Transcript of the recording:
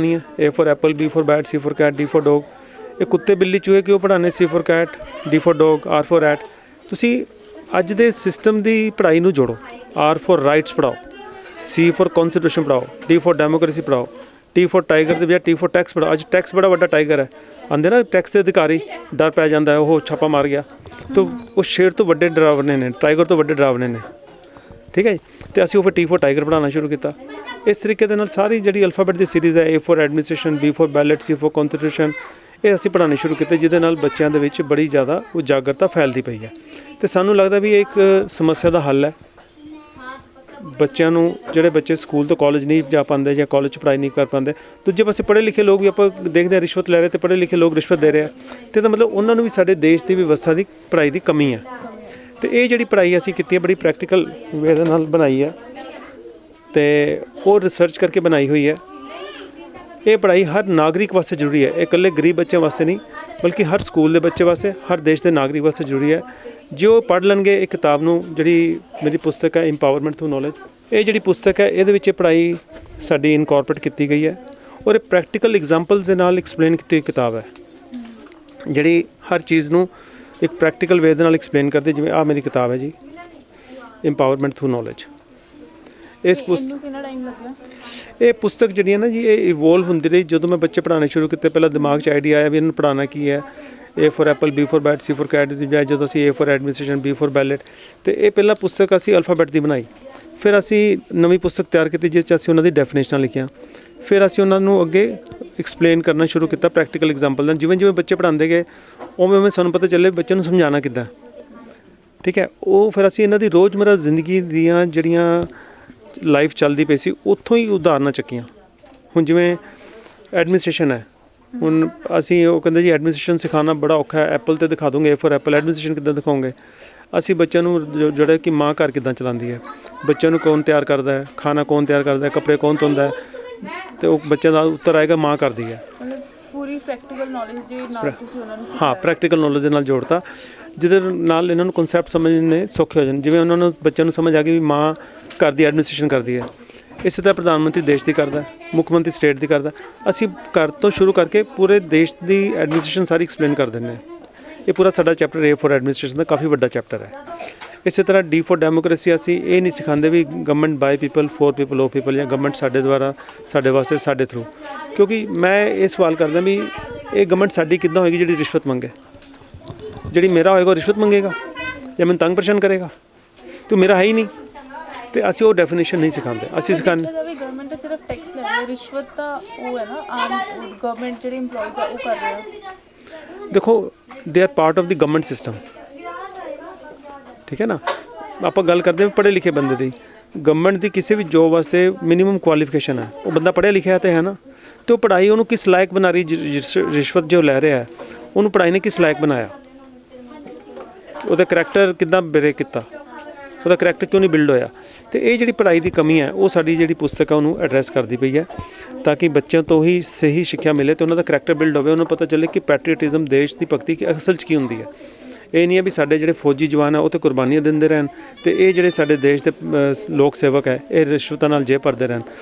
पढ़ानी है A for apple B for bat C for cat D for dog ਇਹ ਕੁੱਤੇ ਬਿੱਲੀ ਚੂਹੇ ਕਿਉਂ ਪੜਾਣੇ C for cat D for dog R for rat ਤੁਸੀਂ ਅੱਜ ਦੇ ਸਿਸਟਮ ਦੀ ਪੜ੍ਹਾਈ ਨੂੰ ਜੋੜੋ। ਆਰ ਫੋਰ ਰਾਈਟਸ ਪੜਾਓ ਸੀ ਫੋਰ ਕਨਸਟੀਟਿਊਸ਼ਨ ਪੜਾਓ ਡੀ ਫੋਰ ਡੈਮੋਕ੍ਰੇਸੀ ਪੜਾਓ ਟੀ ਫੋਰ ਟਾਈਗਰ ਦੇ ਬਜਾਏ ਟੀ ਫੋਰ ਟੈਕਸ ਪੜਾਓ ਅੱਜ ਟੈਕਸ ਬੜਾ ਵੱਡਾ ਟਾਈਗਰ ਹੈ। ਆਂਦੇ ਨਾ ਟੈਕਸ ਦੇ ਅਧਿਕਾਰੀ, ਡਰ ਪੈ ਜਾਂਦਾ ਉਹ ਛਾਪਾ ਮਾਰ ਗਿਆ। ਤੋ, ਉਹ ਸ਼ੇਰ ਤੋਂ ਵੱਡੇ ਡਰਾਵਣੇ ਨੇ ਟਾਈਗਰ ਤੋਂ ਵੱਡੇ ਡਰਾਵਣੇ ਨੇ। ਠੀਕ ਹੈ ਜੀ? ਤੇ ਅਸੀਂ ਉਹ ਫਿਰ T4 ਟਾਈਗਰ ਬਣਾਉਣਾ ਸ਼ੁਰੂ ਕੀਤਾ। ਇਸ ਤਰੀਕੇ ਦੇ ਨਾਲ ਸਾਰੀ ਜਿਹੜੀ ਅਲਫਾਬੈਟ ਦੀ ਸੀਰੀਜ਼ ਹੈ A4 administration B4 belt C4 constitution ਇਹ ਅਸੀਂ ਪੜ੍ਹਾਉਣੇ ਸ਼ੁਰੂ ਕੀਤੇ, ਜਿਹਦੇ ਨਾਲ ਬੱਚਿਆਂ ਦੇ ਵਿੱਚ ਬੜੀ ਜ਼ਿਆਦਾ ਉਜਾਗਰਤਾ ਫੈਲਦੀ ਪਈ ਹੈ। ਤੇ ਸਾਨੂੰ ਲੱਗਦਾ ਵੀ ਇਹ ਇੱਕ ਸਮੱਸਿਆ ਦਾ ਹੱਲ ਹੈ। ਬੱਚਿਆਂ ਨੂੰ, ਜਿਹੜੇ ਬੱਚੇ ਸਕੂਲ ਤੋਂ ਕਾਲਜ ਨਹੀਂ ਜਾ ਪਾਉਂਦੇ ਜਾਂ ਕਾਲਜ ਪੜ੍ਹਾਈ ਨਹੀਂ ਕਰ ਪਾਉਂਦੇ, ਦੂਜੇ ਪਾਸੇ ਪੜ੍ਹੇ ਲਿਖੇ ਲੋਕ ਵੀ ਆਪਾਂ ਦੇਖਦੇ ਹਾਂ, ਰਿਸ਼ਵਤ ਲੈ ਰਹੇ ਤੇ ਪੜ੍ਹੇ ਲਿਖੇ ਲੋਕ ਰਿਸ਼ਵਤ ਦੇ ਰਹੇ ਆ। ਤੇ ਤਾਂ ਮਤਲਬ ਉਹਨਾਂ ਨੂੰ ਵੀ ਸਾਡੇ ਦੇਸ਼ ਦੀ ਵਿਵਸਥਾ ਦੀ ਪੜ੍ਹਾਈ ਦੀ ਕਮੀ ਹੈ। ਤੇ ਇਹ ਜਿਹੜੀ ਪੜ੍ਹਾਈ ਅਸੀਂ ਕੀਤੀ ਹੈ, ਬੜੀ ਪ੍ਰੈਕਟੀਕਲ ਵੇ ਦੇ ਨਾਲ ਬਣਾਈ ਹੈ ਤੇ ਉਹ ਰਿਸਰਚ ਕਰਕੇ ਬਣਾਈ ਹੋਈ ਹੈ। ਇਹ ਪੜ੍ਹਾਈ ਹਰ ਨਾਗਰਿਕ ਵਾਸਤੇ ਜ਼ਰੂਰੀ ਹੈ। ਇਹ ਇਕੱਲੇ ਗਰੀਬ ਬੱਚਿਆਂ ਵਾਸਤੇ ਨਹੀਂ, ਬਲਕਿ ਹਰ ਸਕੂਲ ਦੇ ਬੱਚੇ ਵਾਸਤੇ, ਹਰ ਦੇਸ਼ ਦੇ ਨਾਗਰਿਕ ਵਾਸਤੇ ਜ਼ਰੂਰੀ ਹੈ। ਜੋ ਪੜ੍ਹ ਲੈਣਗੇ, ਇਹ ਕਿਤਾਬ ਨੂੰ ਜਿਹੜੀ ਮੇਰੀ ਪੁਸਤਕ ਹੈ ਇੰਪਾਵਰਮੈਂਟ ਥਰੂ ਨੌਲੇਜ ਇਹ ਜਿਹੜੀ ਪੁਸਤਕ ਹੈ, ਇਹਦੇ ਵਿੱਚ ਇਹ ਪੜ੍ਹਾਈ ਸਾਡੀ ਇਨਕੋਰਪੋਰੇਟ ਕੀਤੀ ਗਈ ਹੈ ਔਰ ਇਹ ਪ੍ਰੈਕਟੀਕਲ ਐਗਜ਼ਾਮਪਲਸ ਦੇ ਨਾਲ ਐਕਸਪਲੇਨ ਕੀਤੀ ਹੋਈ ਕਿਤਾਬ ਹੈ। ਜਿਹੜੀ ਹਰ ਚੀਜ਼ ਨੂੰ ਇੱਕ ਪ੍ਰੈਕਟੀਕਲ ਵੇ ਦੇ ਨਾਲ ਐਕਸਪਲੇਨ ਕਰਦੇ ਜਿਵੇਂ ਆ ਮੇਰੀ ਕਿਤਾਬ ਹੈ ਜੀ ਇੰਪਾਵਰਮੈਂਟ ਥਰੂ ਨੌਲੇਜ ਇਸ ਪੁਸਤਕ ਇਹ ਪੁਸਤਕ ਜਿਹੜੀਆਂ ਨਾ ਜੀ ਇਹ ਇਵੋਲਵ ਹੁੰਦੀ ਰਹੀ। ਜਦੋਂ ਮੈਂ ਬੱਚੇ ਪੜਾਉਣੇ ਸ਼ੁਰੂ ਕੀਤੇ ਪਹਿਲਾਂ ਦਿਮਾਗ 'ਚ ਆਈਡੀਆ ਆਇਆ ਵੀ ਇਹਨੂੰ ਪੜਾਉਣਾ ਕੀ ਹੈ। A for apple B for bat C for cat ਦੀ ਜਦੋਂ ਅਸੀਂ A for administration B for ballot ਤੇ ਇਹ ਪਹਿਲਾ ਪੁਸਤਕ ਅਸੀਂ ਅਲਫਾਬੈਟ ਦੀ ਬਣਾਈ। ਫਿਰ ਅਸੀਂ ਨਵੀਂ ਪੁਸਤਕ ਤਿਆਰ ਕੀਤੀ ਜਿਸ 'ਚ ਅਸੀਂ ਉਹਨਾਂ ਦੀ ਡੈਫੀਨੇਸ਼ਨਾਂ ਲਿਖੀਆਂ। ਫਿਰ ਅਸੀਂ ਉਹਨਾਂ ਨੂੰ ਅੱਗੇ ਐਕਸਪਲੇਨ ਕਰਨਾ ਸ਼ੁਰੂ ਕੀਤਾ ਪ੍ਰੈਕਟੀਕਲ ਐਗਜ਼ਾਮਪਲ ਨਾਲ ਜਿਵੇਂ ਜਿਵੇਂ ਬੱਚੇ ਪੜ੍ਹਾਉਂਦੇ ਗਏ, ਉਵੇਂ ਉਵੇਂ ਸਾਨੂੰ ਪਤਾ ਚੱਲੇ ਬੱਚੇ ਨੂੰ ਸਮਝਾਉਣਾ ਕਿੱਦਾਂ। ਠੀਕ ਹੈ? ਉਹ ਫਿਰ ਅਸੀਂ ਇਹਨਾਂ ਦੀ ਰੋਜ਼ਮਰਾ ਜ਼ਿੰਦਗੀ ਦੀਆਂ ਜਿਹੜੀਆਂ ਲਾਈਫ ਚੱਲਦੀ ਪਈ ਸੀ, ਉੱਥੋਂ ਹੀ ਉਦਾਹਰਨਾਂ ਚੱਕੀਆਂ। ਹੁਣ ਜਿਵੇਂ ਐਡਮਿਨਿਸਟ੍ਰੇਸ਼ਨ ਹੈ। ਹੁਣ ਅਸੀਂ ਉਹ ਕਹਿੰਦੇ ਜੀ ਐਡਮਿਨਿਸਟ੍ਰੇਸ਼ਨ ਸਿਖਾਉਣਾ ਬੜਾ ਔਖਾ ਹੈ। ਐਪਲ ਤੇ ਦਿਖਾ ਦੋਗੇ ਫॉर ਐਪਲ ਐਡਮਿਨਿਸਟ੍ਰੇਸ਼ਨ ਕਿੱਦਾਂ ਦਿਖਾਉਂਗੇ ਅਸੀਂ ਬੱਚਿਆਂ ਨੂੰ ਜਿਹੜਾ ਕਿ ਮਾਂ ਘਰ ਕਿੱਦਾਂ ਚਲਾਉਂਦੀ ਹੈ? ਬੱਚਿਆਂ ਨੂੰ ਕੌਣ ਤਿਆਰ ਕਰਦਾ ਹੈ? ਖਾਣਾ ਕੌਣ ਤਿਆਰ ਕਰਦਾ ਹੈ? ਕੱਪੜੇ ਕੌਣ ਧੋਂਦਾ ਹੈ? ਤੇ ਉਹ ਬੱਚਿਆਂ ਦਾ ਉੱਤਰ ਆਏਗਾ ਮਾਂ ਕਰਦੀ ਹੈ। ਮਤਲਬ ਪੂਰੀ ਪ੍ਰੈਕਟੀਕਲ ਨੌਲੇਜ ਦੇ ਨਾਲ ਤੁਸੀਂ ਉਹਨਾਂ ਨੂੰ ਹਾਂ ਪ੍ਰੈਕਟੀਕਲ ਨੌਲੇਜ ਦੇ ਨਾਲ ਜੋੜਤਾ। ਜਿਹਦੇ ਨਾਲ ਇਹਨਾਂ ਨੂੰ ਕਨਸੈਪਟ ਸਮਝਣੇ ਸੌਖੇ ਹੋ ਜਾਣ। ਜਿਵੇਂ ਉਹਨਾਂ ਨੂੰ ਬੱਚਿਆਂ ਨੂੰ ਸਮਝ ਆ ਗਈ ਵੀ ਮਾਂ ਘਰ ਦੀ ਐਡਮਿਨਿਸਟ੍ਰੇਸ਼ਨ ਕਰਦੀ ਹੈ। ਇਸੇ ਤਰ੍ਹਾਂ ਪ੍ਰਧਾਨ ਮੰਤਰੀ ਦੇਸ਼ ਦੀ ਕਰਦਾ ਮੁੱਖ ਮੰਤਰੀ ਸਟੇਟ ਦੀ ਕਰਦਾ। ਅਸੀਂ ਘਰ ਤੋਂ ਸ਼ੁਰੂ ਕਰਕੇ ਪੂਰੇ ਦੇਸ਼ ਦੀ ਐਡਮਿਨਿਸਟ੍ਰੇਸ਼ਨ ਸਾਰੀ ਐਕਸਪਲੇਨ ਕਰ ਦਿੰਦੇ ਹਾਂ। ਇਹ ਪੂਰਾ ਸਾਡਾ ਚੈਪਟਰ A ਫॉर ਐਡਮਿਨਿਸਟ੍ਰੇਸ਼ਨ ਦਾ ਕਾਫੀ ਵੱਡਾ ਚੈਪਟਰ ਹੈ। ਇਸੇ ਤਰ੍ਹਾਂ D ਫॉर ਡੈਮੋਕ੍ਰੇਸੀ ਅਸੀਂ ਇਹ ਨਹੀਂ ਸਿਖਾਉਂਦੇ ਵੀ government by people for people of people ਜਾਂ ਗਵਰਨਮੈਂਟ ਸਾਡੇ ਦੁਆਰਾ ਸਾਡੇ ਵਾਸਤੇ ਸਾਡੇ ਥਰੂ ਕਿਉਂਕਿ ਮੈਂ ਇਹ ਸਵਾਲ ਕਰਦਾ ਵੀ ਇਹ ਗਵਰਨਮੈਂਟ ਸਾਡੀ ਕਿੱਦਾਂ ਹੋਏਗੀ ਜਿਹੜੀ ਰਿਸ਼ਵਤ ਮੰਗੇ? ਜਿਹੜੀ ਮੇਰਾ ਹੋਏਗਾ ਰਿਸ਼ਵਤ ਮੰਗੇਗਾ? ਜਾਂ ਮੈਨੂੰ ਤੰਗ ਪਰੇਸ਼ਾਨ ਕਰੇਗਾ? ਤੂੰ ਮੇਰਾ ਹੈ ਹੀ ਨਹੀਂ। ਤੇ ਅਸੀਂ ਉਹ ਡੈਫੀਨੇਸ਼ਨ ਨਹੀਂ ਸਿਖਾਉਂਦੇ। ਅਸੀਂ ਸਿਖਾਉਂਦੇ ਗਵਰਨਮੈਂਟ ਸਿਰਫ ਟੈਕਸ ਲੈ ਰਹੀ। ਰਿਸ਼ਵਤ ਤਾਂ ਉਹ ਹੈ ਨਾ ਆਮ ਗਵਰਨਮੈਂਟ ਜਿਹੜੇ EMPLOYEES ਆ ਉਹ ਕਰ ਰਹੇ। ਆ ਦੇਖੋ they are part of the government system ਠੀਕ ਹੈ ਨਾ? ਆਪਾਂ ਗੱਲ ਕਰਦੇ ਹਾਂ ਪੜ੍ਹੇ ਲਿਖੇ ਬੰਦੇ ਦੀ। ਗਵਰਨਮੈਂਟ ਦੀ ਕਿਸੇ ਵੀ ਜੋਬ ਵਾਸਤੇ ਮਿਨੀਮਮ ਕੁਆਲੀਫਿਕੇਸ਼ਨ ਹੈ। ਉਹ ਬੰਦਾ ਪੜ੍ਹਿਆ ਲਿਖਿਆ ਤੇ ਹੈ ਨਾ? ਤੇ ਉਹ ਪੜ੍ਹਾਈ ਉਹਨੂੰ ਕਿਸ ਲਾਇਕ ਬਣਾ ਰਹੀ, ਜਿ- ਰਿਸ਼- ਰਿਸ਼ਵਤ ਜੋ ਲੈ ਰਿਹਾ ਉਹਨੂੰ ਪੜ੍ਹਾਈ ਨੇ ਕਿਸ ਲਾਇਕ ਬਣਾਇਆ? ਉਹਦਾ ਕਰੈਕਟਰ ਕਿੱਦਾਂ ਬ੍ਰੇਕ ਕੀਤਾ? ਉਹਦਾ ਕਰੈਕਟਰ ਕਿਉਂ ਨਹੀਂ ਬਿਲਡ ਹੋਇਆ? ਤੇ ਇਹ ਜਿਹੜੀ ਪੜ੍ਹਾਈ ਦੀ ਕਮੀ ਹੈ, ਉਹ ਸਾਡੀ ਜਿਹੜੀ ਪੁਸਤਕ ਹੈ, ਉਹਨੂੰ ਐਡਰੈਸ ਕਰਦੀ ਪਈ ਹੈ, ਤਾਂ ਕਿ ਬੱਚਿਆਂ ਤੋਂ ਹੀ ਸਹੀ ਸਿੱਖਿਆ ਮਿਲੇ ਤੇ ਉਹਨਾਂ ਦਾ ਕਰੈਕਟਰ ਬਿਲਡ ਹੋਵੇ, ਉਹਨਾਂ ਨੂੰ ਪਤਾ ਚੱਲੇ ਕਿ ਪੈਟਰੀਅਟਿਜ਼ਮ ਦੇਸ਼ ਦੀ ਭਗਤੀ ਕੀ ਅਸਲ 'ਚ ਕੀ ਹੁੰਦੀ ਹੈ। ਇਹ ਨਹੀਂ ਹੈ ਵੀ ਸਾਡੇ ਜਿਹੜੇ ਫੌਜੀ ਜਵਾਨ ਆ, ਉਹ ਤੇ ਕੁਰਬਾਨੀਆਂ ਦਿੰਦੇ ਰਹਿਣ ਤੇ ਇਹ ਜਿਹੜੇ ਸਾਡੇ ਦੇਸ਼ ਦੇ ਲੋਕ ਸੇਵਕ ਹੈ, ਇਹ ਰਿਸ਼ਵਤਾਂ ਨਾਲ ਜੇ ਭਰਦੇ ਰਹਿਣ।